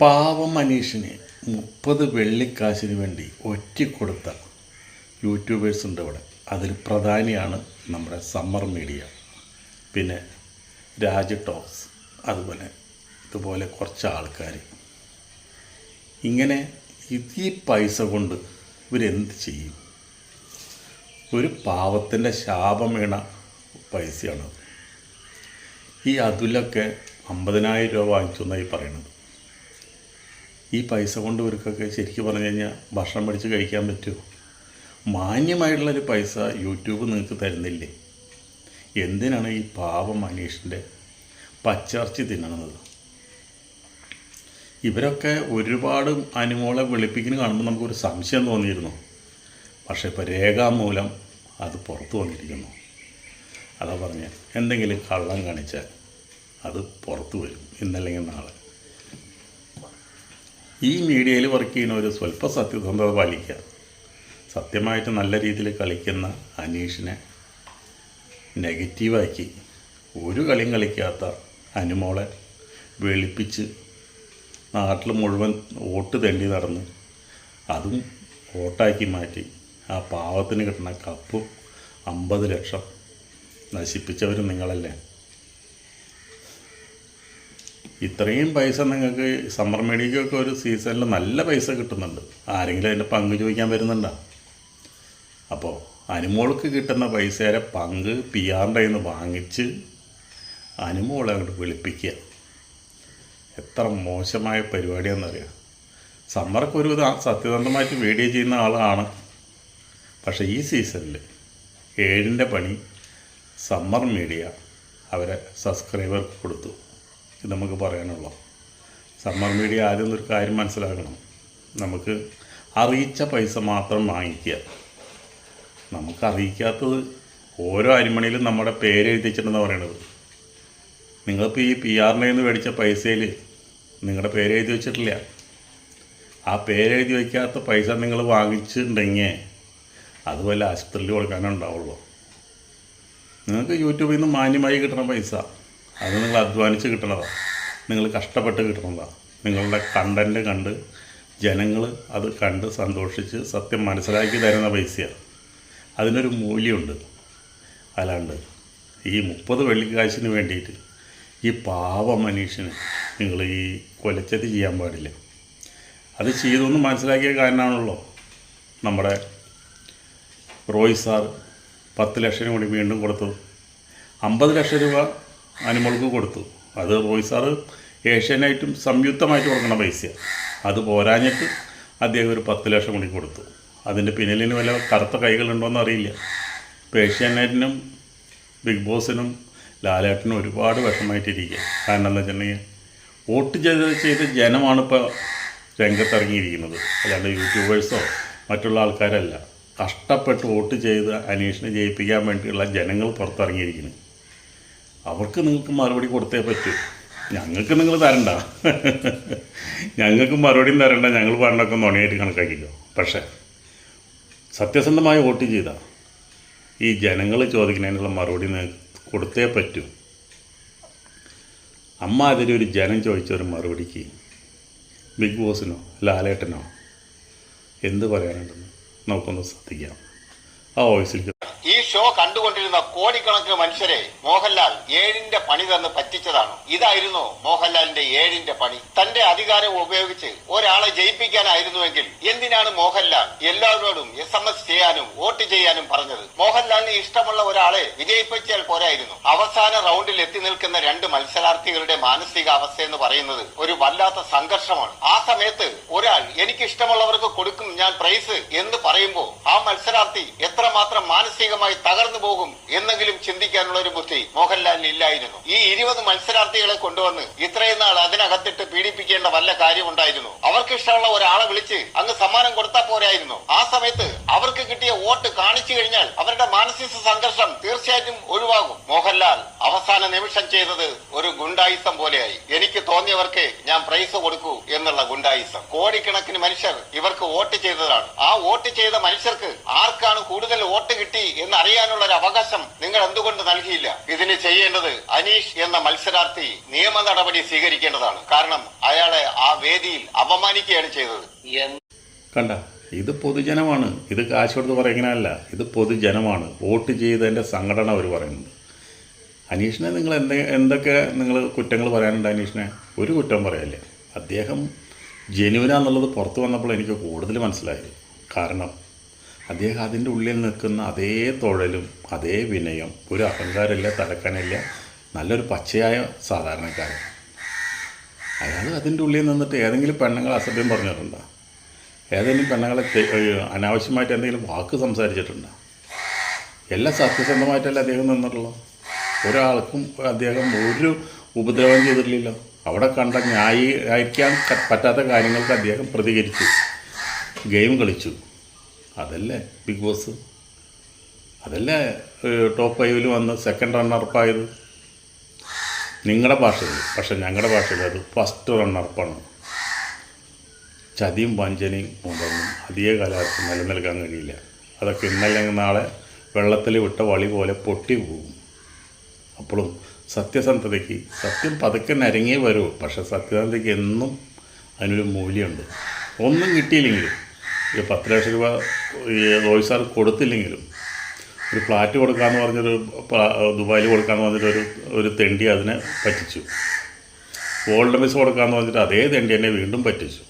പാവം മനീഷിന് മുപ്പത് വെള്ളിക്കാശിന് വേണ്ടി ഒറ്റിക്കൊടുത്ത യൂട്യൂബേഴ്സ് ഉണ്ട് ഇവിടെ. അതിൽ പ്രധാനിയാണ് നമ്മുടെ സമ്മർ മീഡിയ. പിന്നെ രാജ ടോക്സ് അതുപോലെ ഇതുപോലെ കുറച്ച് ആൾക്കാർ. ഇങ്ങനെ ഈ പൈസ കൊണ്ട് ഇവരെന്ത് ചെയ്യും? ഒരു പാവത്തിന്റെ ശാപം വീണ പൈസയാണത് ഈ അതിലൊക്കെ അമ്പതിനായിരം രൂപ വാങ്ങിച്ചു എന്നായി പറയണത് ഈ പൈസ കൊണ്ട് ഇവർക്കൊക്കെ ശരിക്കും പറഞ്ഞു കഴിഞ്ഞാൽ ഭക്ഷണം മേടിച്ച് കഴിക്കാൻ പറ്റുമോ? മാന്യമായിട്ടുള്ളൊരു പൈസ യൂട്യൂബ് നിങ്ങൾക്ക് തരുന്നില്ലേ? എന്തിനാണ് ഈ പാവം മനീഷിന്റെ പച്ചർച്ചി തിന്നണത്? ഇവരൊക്കെ ഒരുപാട് അനുമോളെ വെളുപ്പിക്കുന്നു കാണുമ്പോൾ നമുക്കൊരു സംശയം തോന്നിയിരുന്നു. പക്ഷേ ഇപ്പോൾ രേഖാമൂലം അത് പുറത്തു വന്നിരിക്കുന്നു. അതാ പറഞ്ഞ എന്തെങ്കിലും കള്ളം കാണിച്ചാൽ അത് പുറത്തു വരും ഇന്നല്ലെങ്കിൽ നാളെ. ഈ മീഡിയയിൽ വർക്ക് ചെയ്യുന്ന ഒരു സ്വല്പ സത്യസന്ധത പാലിക്കുക. സത്യമായിട്ട് നല്ല രീതിയിൽ കളിക്കുന്ന അനീഷിനെ നെഗറ്റീവാക്കി ഒരു കളിയും കളിക്കാത്ത അനുമോളെ വെളുപ്പിച്ച് നാട്ടിൽ മുഴുവൻ വോട്ട് തേണ്ടി നടന്ന് അതും വോട്ടാക്കി മാറ്റി ആ പാവത്തിന് കിട്ടുന്ന കപ്പും അമ്പത് ലക്ഷം നശിപ്പിച്ചവരും നിങ്ങളല്ലേ? ഇത്രയും പൈസ നിങ്ങൾക്ക് സമ്മർ മേടിക്കൊക്കെ ഒരു സീസണിൽ നല്ല പൈസ കിട്ടുന്നുണ്ട്. ആരെങ്കിലും അതിന്റെ പങ്ക് ചോദിക്കാൻ വരുന്നുണ്ടോ? അപ്പോൾ അനുമോൾക്ക് കിട്ടുന്ന പൈസയുടെ പങ്ക് പി ആറിന്റെ നിന്ന് വാങ്ങിച്ച് അനുമോളെ അങ്ങോട്ട് വിളിപ്പിക്കുക. എത്ര മോശമായ പരിപാടിയാണെന്നറിയാം സമ്മർക്ക് ഒരു സത്യസന്ധമായിട്ട് വീഡിയോ ചെയ്യുന്ന ആളാണ്. പക്ഷേ ഈ സീസണിൽ ഏഴിന്റെ പണി സമ്മർ മീഡിയ അവരെ സബ്സ്ക്രൈബർ കൊടുത്തു. ഇത് നമുക്ക് പറയാനുള്ളൂ. സമ്മർ മീഡിയ ആദ്യം ഒരു കാര്യം മനസ്സിലാക്കണം. നമുക്ക് അറിയിച്ച പൈസ മാത്രം വാങ്ങിക്കുക. നമുക്ക് അറിയിക്കാത്തത് ഓരോ അരിമണിയിലും നമ്മുടെ പേര് എഴുതിച്ചിട്ടുണ്ടെന്ന് പറയണത്. നിങ്ങളിപ്പോൾ ഈ പി ആറിന്റെ നിന്ന് മേടിച്ച പൈസയിൽ നിങ്ങളുടെ പേര് എഴുതി വെച്ചിട്ടില്ല. ആ പേരെഴുതി വയ്ക്കാത്ത പൈസ നിങ്ങൾ വാങ്ങിച്ചിട്ടുണ്ടെങ്കിൽ അതുപോലെ ആശുപത്രിയിൽ കൊടുക്കാനേ ഉണ്ടാവുള്ളൂ. നിങ്ങൾക്ക് യൂട്യൂബിൽ നിന്ന് മാന്യമായി കിട്ടണ പൈസ. അത് നിങ്ങൾ അധ്വാനിച്ച് കിട്ടണതാണ് നിങ്ങൾ കഷ്ടപ്പെട്ട് കിട്ടണതാണ് നിങ്ങളുടെ കണ്ടന്റ് കണ്ട് ജനങ്ങൾ അത് കണ്ട് സന്തോഷിച്ച് സത്യം മനസ്സിലാക്കി തരുന്ന പൈസയാണ് അതിനൊരു മൂല്യമുണ്ട്. അല്ലാണ്ട് ഈ മുപ്പത് വെള്ളിക്കാശിന് വേണ്ടിയിട്ട് ഈ പാവ മനുഷ്യന് നിങ്ങൾ ഈ കൊലച്ചതി ചെയ്യാൻ പാടില്ല. അത് ചെയ്തൊന്ന് മനസ്സിലാക്കിയ കാരണമാണല്ലോ നമ്മുടെ റോയ് സാർ പത്ത് ലക്ഷം കൂടി വീണ്ടും കൊടുത്തത് അമ്പത് ലക്ഷം രൂപ അനിമൾക്ക് കൊടുത്തു. അത് റോയ് സാറ് ഏഷ്യനായിട്ടും സംയുക്തമായിട്ട് കൊടുക്കുന്ന പൈസ അത് പോരാഞ്ഞിട്ട് അദ്ദേഹം ഒരു പത്ത് ലക്ഷം കൂടി കൊടുത്തു. അതിന്റെ പിന്നിലിന് വല്ല കറുത്ത കൈകളുണ്ടോയെന്ന് അറിയില്ല. ഇപ്പോൾ ഏഷ്യാനെറ്റിനും ബിഗ് ബോസിനും ലാലേട്ടനും ഒരുപാട് വിഷമായിട്ടിരിക്കുക കാരണം എന്താ വെച്ചിട്ടുണ്ടെങ്കിൽ വോട്ട് ചെയ്ത് ചെയ്ത ജനമാണ് ഇപ്പോൾ രംഗത്തിറങ്ങിയിരിക്കുന്നത്. അല്ലാണ്ട് യൂട്യൂബേഴ്സോ മറ്റുള്ള ആൾക്കാരല്ല. കഷ്ടപ്പെട്ട് വോട്ട് ചെയ്ത് അനീഷിനെ ജയിപ്പിക്കാൻ വേണ്ടിയുള്ള ജനങ്ങൾ പുറത്തിറങ്ങിയിരിക്കുന്നു. അവർക്ക് നിങ്ങൾക്ക് മറുപടി കൊടുത്തേ പറ്റൂ. ഞങ്ങൾക്ക് നിങ്ങൾ തരണ്ട. ഞങ്ങൾക്ക് മറുപടിയും തരണ്ട. ഞങ്ങൾ പറഞ്ഞൊക്കെ നുണയായിട്ട് കണക്കാക്കിക്കോ. പക്ഷേ സത്യസന്ധമായി വോട്ട് ചെയ്ത ഈ ജനങ്ങൾ ചോദിക്കുന്നതിനുള്ള മറുപടി കൊടുത്തേ പറ്റൂ. അമ്മ ഒരു ജനം ചോദിച്ച ഒരു മറുപടിക്ക് ബിഗ് ബോസിനോ ലാലേട്ടനോ എന്ത് പറയാനുണ്ടെന്ന് നമുക്കൊന്ന് ശ്രദ്ധിക്കാം ആ വോയിസിലേക്ക് ഷോ കണ്ടുകൊണ്ടിരുന്ന കോടിക്കണക്കിന് മനുഷ്യരെ മോഹൻലാൽ ഏഴിന്റെ പണി തന്ന് പറ്റിച്ചതാണ്. ഇതായിരുന്നു മോഹൻലാലിന്റെ ഏഴിന്റെ പണി. തന്റെ അധികാരം ഉപയോഗിച്ച് ഒരാളെ ജയിപ്പിക്കാനായിരുന്നുവെങ്കിൽ എന്തിനാണ് മോഹൻലാൽ എല്ലാവരോടും എസ് എം എസ് ചെയ്യാനും വോട്ട് ചെയ്യാനും പറഞ്ഞത്? മോഹൻലാലിന് ഇഷ്ടമുള്ള ഒരാളെ വിജയിപ്പിച്ചാൽ പോരായിരുന്നു. അവസാന റൗണ്ടിൽ എത്തി നിൽക്കുന്ന രണ്ട് മത്സരാർത്ഥികളുടെ മാനസികാവസ്ഥ എന്ന് പറയുന്നത് ഒരു വല്ലാത്ത സംഘർഷമാണ്. ആ സമയത്ത് ഒരാൾ എനിക്ക് ഇഷ്ടമുള്ളവർക്ക് കൊടുക്കും ഞാൻ പ്രൈസ് എന്ന് പറയുമ്പോൾ ആ മത്സരാർത്ഥി എത്രമാത്രം മാനസികമായി തകർന്നു പോകും എന്നെങ്കിലും ചിന്തിക്കാനുള്ള ഒരു ബുദ്ധി മോഹൻലാലിന് ഇല്ലായിരുന്നു. ഈ ഇരുപത് മത്സരാർത്ഥികളെ കൊണ്ടുവന്ന് ഇത്രയും നാൾ അതിനകത്തിട്ട് പീഡിപ്പിക്കേണ്ട വല്ല കാര്യമുണ്ടായിരുന്നു? അവർക്കിഷ്ടമുള്ള ഒരാളെ വിളിച്ച് അങ്ങ് സമ്മാനം കൊടുത്താൽ പോരായിരുന്നു. ആ സമയത്ത് കിട്ടിയ വോട്ട് കാണിച്ചു കഴിഞ്ഞാൽ അവരുടെ മാനസിക സംഘർഷം തീർച്ചയായിട്ടും ഒഴിവാകും. മോഹൻലാൽ അവസാന നിമിഷം ചെയ്തത് ഒരു ഗുണ്ടായുസം പോലെയായി. എനിക്ക് തോന്നിയവർക്ക് ഞാൻ പ്രൈസ് കൊടുക്കൂ എന്നുള്ള ഗുണ്ടായുസം. കോടിക്കണക്കിന് മനുഷ്യർ ഇവർക്ക് വോട്ട് ചെയ്തതാണ്. ആ വോട്ട് ചെയ്ത മനുഷ്യർക്ക് ആർക്കാണ് കൂടുതൽ വോട്ട് കിട്ടി എന്ന് അറിയാനുള്ള ഒരു അവകാശം നിങ്ങൾ എന്തുകൊണ്ട് നൽകിയില്ല? ഇതിന് ചെയ്യേണ്ടത് അനീഷ് എന്ന മത്സരാർത്ഥി നിയമ നടപടി സ്വീകരിക്കേണ്ടതാണ്. കാരണം അയാളെ ആ വേദിയിൽ അപമാനിക്കുകയാണ് ചെയ്തത്. കണ്ട ഇത് പൊതുജനമാണ്. ഇത് കാശ് കൊടുത്ത് പറയുന്നതല്ല ഇത് പൊതുജനമാണ്. വോട്ട് ചെയ്തതിന്റെ സംഘടന അവർ പറയുന്നത്. അനീഷിനെ നിങ്ങൾ എന്ത് എന്തൊക്കെ നിങ്ങൾ കുറ്റങ്ങൾ പറയാനുണ്ട് അനീഷിനെ? ഒരു കുറ്റം പറയല്ലേ. അദ്ദേഹം ജനുവിനാന്നുള്ളത് പുറത്ത് വന്നപ്പോൾ എനിക്ക് കൂടുതൽ മനസ്സിലായി. കാരണം അദ്ദേഹം അതിന്റെ ഉള്ളിൽ നിൽക്കുന്ന അതേ തൊഴലും അതേ വിനയം ഒരു അഹങ്കാരമില്ല തലക്കനില്ല നല്ലൊരു പച്ചയായ സാധാരണക്കാരൻ. അയാൾ അതിന്റെ ഉള്ളിൽ നിന്നിട്ട് ഏതെങ്കിലും പെണ്ണുങ്ങൾ അസഭ്യം പറഞ്ഞിട്ടുണ്ടോ? ഏതെങ്കിലും പെണ്ണുങ്ങളെ അനാവശ്യമായിട്ട് എന്തെങ്കിലും വാക്ക് സംസാരിച്ചിട്ടുണ്ടോ? എല്ലാം സത്യസന്ധമായിട്ടല്ല അദ്ദേഹം നിന്നിട്ടുള്ളൂ? ഒരാൾക്കും അദ്ദേഹം ഒരു ഉപദ്രവം ചെയ്തിട്ടില്ലല്ലോ. അവിടെ കണ്ട ന്യായീകരിക്കാൻ പറ്റാത്ത കാര്യങ്ങൾക്ക് അദ്ദേഹം പ്രതികരിച്ചു. ഗെയിം കളിച്ചു. അതല്ലേ ബിഗ് ബോസ്? അതല്ലേ ടോപ്പ് ഫൈവിൽ വന്ന് സെക്കൻഡ് റണ്ണറപ്പായത് നിങ്ങളുടെ ഭാഷയിൽ. പക്ഷേ ഞങ്ങളുടെ ഭാഷയിൽ അത് ഫസ്റ്റ് റണ്ണറപ്പാണ് ചതിയും വഞ്ചനയും ഉണ്ടെന്നും അധിക കാലത്ത് നിലനിൽക്കാൻ കഴിയില്ല. അതൊക്കെ ഇന്നല്ലെങ്കിൽ നാളെ വെള്ളത്തിൽ വിട്ട വളി പോലെ പൊട്ടി പോകും. അപ്പോഴും സത്യസന്ധതയ്ക്ക് സത്യം പതുക്കെ നരങ്ങേ വരൂ. പക്ഷേ സത്യസന്ധതയ്ക്ക് എന്നും അതിനൊരു മൂല്യമുണ്ട്. ഒന്നും കിട്ടിയില്ലെങ്കിലും ഈ പത്ത് ലക്ഷം രൂപ റോയ് സാർ കൊടുത്തില്ലെങ്കിലും ഒരു ഫ്ലാറ്റ് കൊടുക്കാമെന്ന് പറഞ്ഞൊരു ദുബായിൽ കൊടുക്കാമെന്ന് പറഞ്ഞിട്ടൊരു ഒരു തെണ്ടി അതിനെ പറ്റിച്ചു. ഗോൾഡ് മിസ് കൊടുക്കാമെന്ന് പറഞ്ഞിട്ട് അതേ തെണ്ടി എന്നെ വീണ്ടും പറ്റിച്ചു.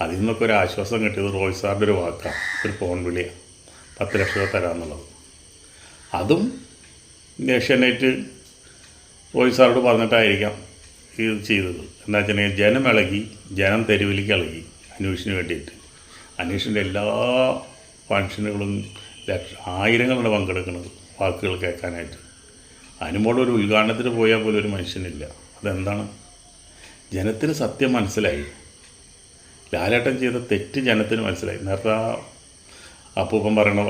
അതിൽ നിന്നൊക്കെ ഒരു ആശ്വാസം കിട്ടിയത് റോയ് സാറിന്റെ ഒരു വാക്കാണ് ഒരു ഫോൺ വിളിയാണ് പത്ത് ലക്ഷം രൂപ തരാമെന്നുള്ളത്. അതും ഏഷ്യാനെറ്റ് റോയ് സാറോട് പറഞ്ഞിട്ടായിരിക്കാം ഇത് ചെയ്തത്. എന്താ വെച്ചിട്ടുണ്ടെങ്കിൽ ജനം ഇളകി ജനം തെരുവിലേക്ക് ഇളകി അന്വേഷണത്തിന് വേണ്ടിയിട്ട്. അന്വേഷണന്റെ എല്ലാ ഫങ്ഷനുകളും ലക്ഷ ആയിരങ്ങളാണ് പങ്കെടുക്കുന്നത് വാക്കുകൾ കേൾക്കാനായിട്ട്. അതിനുമ്പോൾ ഒരു ഉദ്ഘാടനത്തിന് പോയാൽ പോലും ഒരു മനുഷ്യനില്ല. അതെന്താണ്? ജനത്തിന് സത്യം മനസ്സിലായി. ലാലേട്ടൻ ചെയ്ത തെറ്റ് ജനത്തിന് മനസ്സിലായി. നേരത്തെ ആ അപ്പൂപ്പൻ പറയണ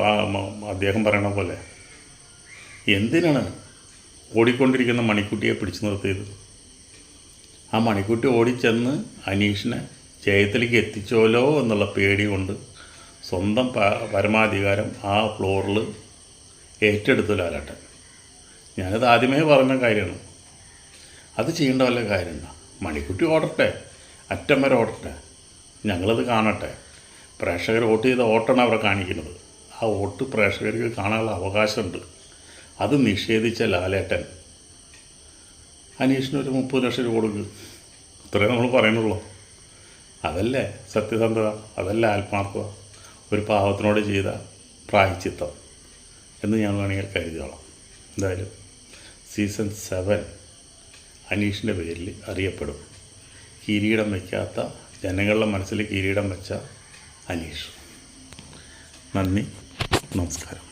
അദ്ദേഹം പറയണ പോലെ എന്തിനാണ് ഓടിക്കൊണ്ടിരിക്കുന്ന മണിക്കുട്ടിയെ പിടിച്ചു നിർത്തിയത്? ആ മണിക്കുട്ടി ഓടിച്ചെന്ന് അനീഷിനെ ജയത്തിലേക്ക് എത്തിച്ചോലോ എന്നുള്ള പേടി കൊണ്ട് സ്വന്തം പരമാധികാരം ആ ഫ്ലോറിൽ ഏറ്റെടുത്തു ലാലേട്ടൻ. ഞാനത് ആദ്യമേ പറഞ്ഞ കാര്യമാണ്. അത് ചെയ്യേണ്ട വല്ല കാര്യമുണ്ടോ? മണിക്കുട്ടി ഓടട്ടെ അറ്റം വരെ ഓടട്ടെ. ഞങ്ങളത് കാണട്ടെ. പ്രേക്ഷകർ വോട്ട് ചെയ്ത വോട്ടാണ് അവരെ കാണിക്കുന്നത്. ആ വോട്ട് പ്രേക്ഷകർക്ക് കാണാനുള്ള അവകാശമുണ്ട്. അത് നിഷേധിച്ച ലാലേട്ടൻ. അനീഷിന് ഒരു മുപ്പത് ലക്ഷം രൂപ കൊടുക്കുക ഇത്രേ നമ്മൾ പറയുന്നുള്ളൂ. അതല്ലേ സത്യസന്ധത? അതല്ലേ ആത്മാർത്ഥത? ഒരു പാവത്തിനോട് ചെയ്ത പ്രായച്ചിത്തം എന്ന് ഞാൻ വേണമെങ്കിൽ കരുതിയോളാം എന്തായാലും സീസൺ സെവൻ അനീഷിന്റെ പേരിൽ അറിയപ്പെടും. കിരീടം വയ്ക്കാത്ത ജനങ്ങളുടെ മനസ്സിൽ കിരീടം വെച്ച അനീഷ് നന്ദി. നമസ്കാരം.